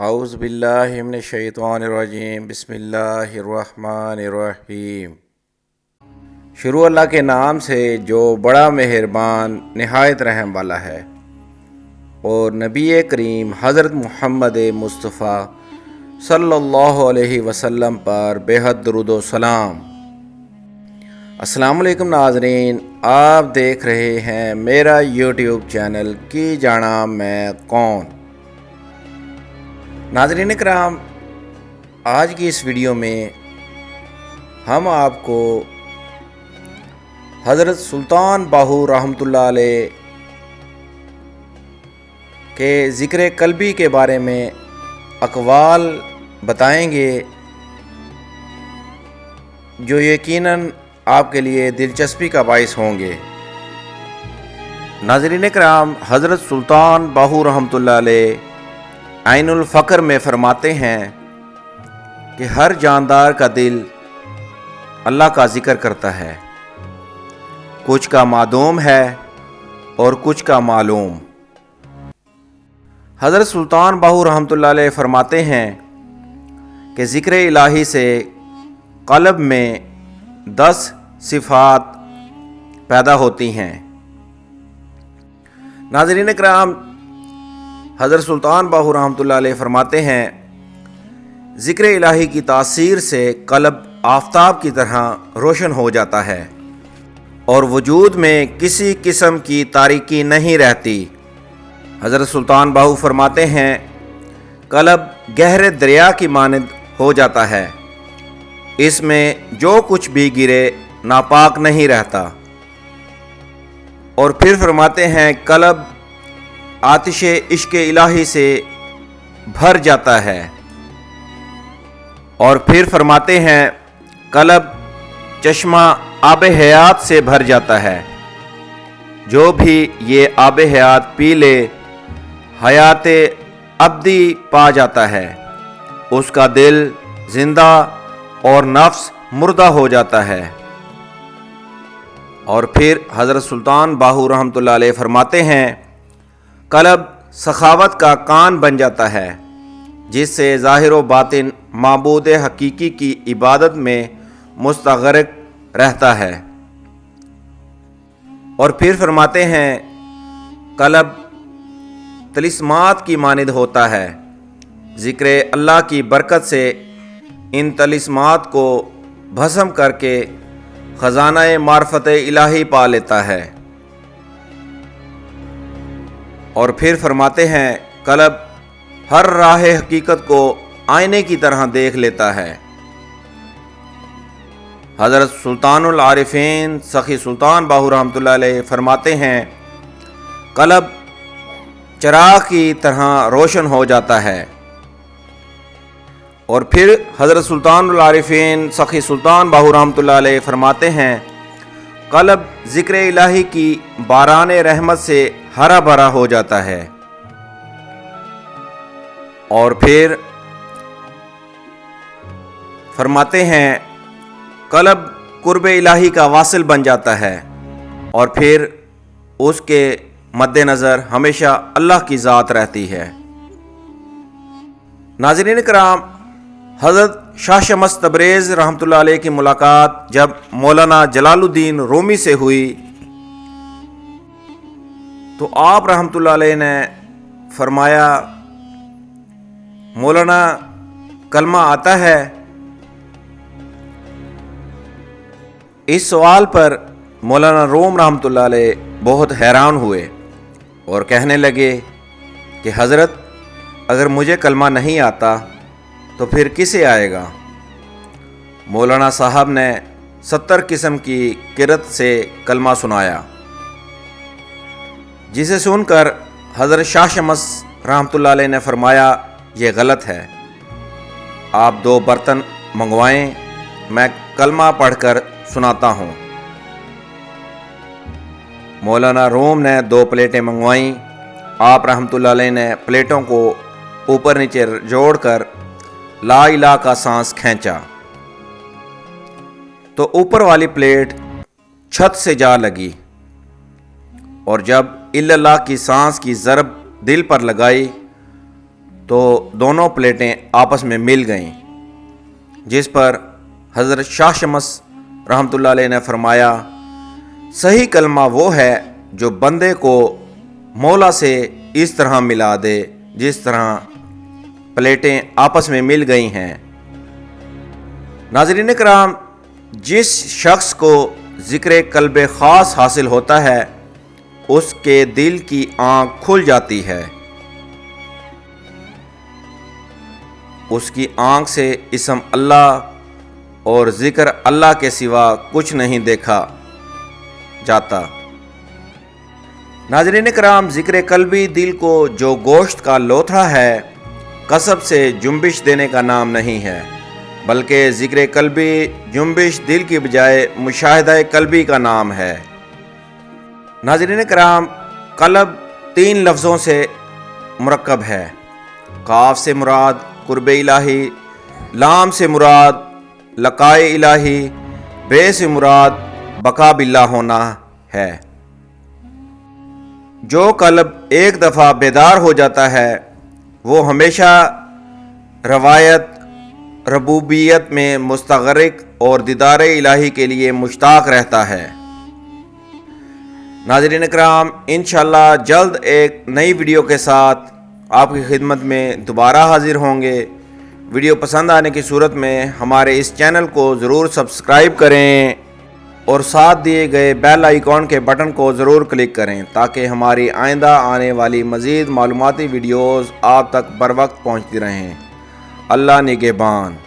आउज़बिल्लिमिनशैतवानरजीम बिस्मिल्लाहिर्रहमानिर्रहीम शुरू अल्लाह के नाम से जो बड़ा मेहरबान, नहायत रहम वाला है। और नबी करीम हज़रत मोहम्मद मुस्तफ़ा सल्लल्लाहु अलैहि वसल्लम पर बेहद दरुद सलाम। अस्सलाम वालेकुम नाजरीन, आप देख रहे हैं मेरा यूट्यूब चैनल की जाना मैं कौन? नाजरीन कराम आज की इस वीडियो में हम आपको हज़रत सुल्तान बाहू अलैह के ज़िक्र कल्बी के बारे में अकवाल बताएँगे, जो यकीनन आपके लिए दिलचस्पी का बायस होंगे। नाजरीन कराम हज़रत सुल्तान बाहू अलैह आइनुल फ़क्र में फरमाते हैं कि हर जानदार का दिल अल्लाह का ज़िक्र करता है। कुछ का मादूम है और कुछ का मालूम। हज़रत सुल्तान बाहू अलैह फरमाते हैं कि ज़िक्र इलाही से कलब में दस सिफात पैदा होती हैं। नाजरीन कराम हज़रत सुल्तान बाहू रहमतुल्लाह फरमाते हैं, ज़िक्र इलाही की तासीर से कलब आफताब की तरह रोशन हो जाता है और वजूद में किसी किस्म की तारीकी नहीं रहती। हज़रत सुल्तान बाहू फरमाते हैं, कलब गहरे दरिया की मानद हो जाता है। इसमें जो कुछ भी गिरे नापाक नहीं रहता। और फिर फरमाते हैं, कलब आतिश इश्क इलाही से भर जाता है। और फिर फरमाते हैं, कलब, चश्मा आब हयात से भर जाता है। जो भी ये आब हयात पी ले, हयात अब्दी पा जाता है। उसका दिल ज़िंदा और नफ्स मुर्दा हो जाता है। और फिर हज़रत सुल्तान बाहू अलैह फरमाते हैं कलब सखावत का कान बन जाता है, जिससे ज़ाहिर बातिन मबूद हकीकी की इबादत में मुस्तरक रहता है। और फिर फरमाते हैं, कलब तलिस्मात की मानद होता है। ज़िक्र अल्लाह की बरकत से इन तलिस्मात को भस्म करके ख़जाना मार्फत इलाही पा लेता है। और फिर फरमाते हैं, कलब हर राह हकीकत को आईने की तरह देख लेता है। हज़रत सुल्तानुल आरिफीन, सखी सुल्तान बाहू रहमतुल्लाह फरमाते हैं, कलब चराग की तरह रोशन हो जाता है। और फिर हज़रत सुल्तानुल आरिफीन, सखी सुल्तान बाहू रहमतुल्लाह फरमाते हैं, कलब ज़िक्र इलाही की बारान रहमत से हरा भरा हो जाता है। और फिर फरमाते हैं, कलब कुर्ब इलाही का वासिल बन जाता है। और फिर उसके मद्देनज़र हमेशा अल्लाह की ज़ात रहती है। नाजरीन कराम हज़रत शाह शमस तबरेज़ अलैह की मुलाकात जब मौलाना जलालुद्दीन रोमी से हुई तो आप रहमतुल्लाह ने फरमाया, मौलाना, कलमा आता है, इस सवाल पर मौलाना रोम अलैह बहुत हैरान हुए और कहने लगे कि, हज़रत, अगर मुझे कलमा नहीं आता तो फिर किसे आएगा? मौलाना साहब ने सत्तर किस्म की किरत से कलमा सुनाया। जिसे सुनकर हज़रत शाह शमस रहमतुल्लाह ने फरमाया ये गलत है। आप दो बर्तन मंगवाएँ, मैं कलमा पढ़कर सुनाता हूँ। मौलाना रोम ने दो प्लेटें मंगवाईं। आप रहमतुल्लाह ने प्लेटों को ऊपर नीचे जोड़कर ला इला का सांस खींचा। तो ऊपर वाली प्लेट छत से जा लगी। और जब इल्लाह की सांस की ज़रब दिल पर लगाई तो दोनों प्लेटें आपस में मिल गईं, जिस पर हज़रत शाह शमस अलैह ने फरमाया, सही कलमा वो है जो बंदे को मौला से इस तरह मिला दे, जिस तरह प्लेटें आपस में मिल गई हैं। नाजरीन कराम जिस शख्स को ज़िक्र कल्ब ख़ास हासिल होता है उसके दिल की आँख खुल जाती है। उसकी आँख से इसम अल्लाह और ज़िक्र अल्लाह के सिवा कुछ नहीं देखा जाता। नाजरीन कराम, ज़िक्र कल्बी दिल को जो गोश्त का लोथा है, कसब से जुम्बिश देने का नाम नहीं है, बल्कि ज़िक्र कल्बी जुम्बिश दिल की बजाय मुशाहदा कल्बी का नाम है। नाजरीन कराम, कलब तीन लफ्ज़ों से मरकब है। काफ से मुराद, कुर्ब इलाही, लाम से मुराद, लकाए इलाही, बे से मुराद, बका बिल्ला होना है। जो कलब एक दफ़ा बेदार हो जाता है, वो हमेशा रवायत, रबूबियत में मुस्तगरक और दीदार इलाही के लिए मुश्ताक रहता है। नाजरीन कराम इन जल्द एक नई वीडियो के साथ आपकी खिदमत में दोबारा हाजिर होंगे। वीडियो पसंद आने की सूरत में हमारे इस चैनल को ज़रूर सब्सक्राइब करें और साथ दिए गए बेल आइकॉन के बटन को ज़रूर क्लिक करें ताकि हमारी आइंदा आने वाली मज़ीद मालूमती वीडियोज़ आप तक बर वक्त पहुँचती रहें। अल्लाह निगेबान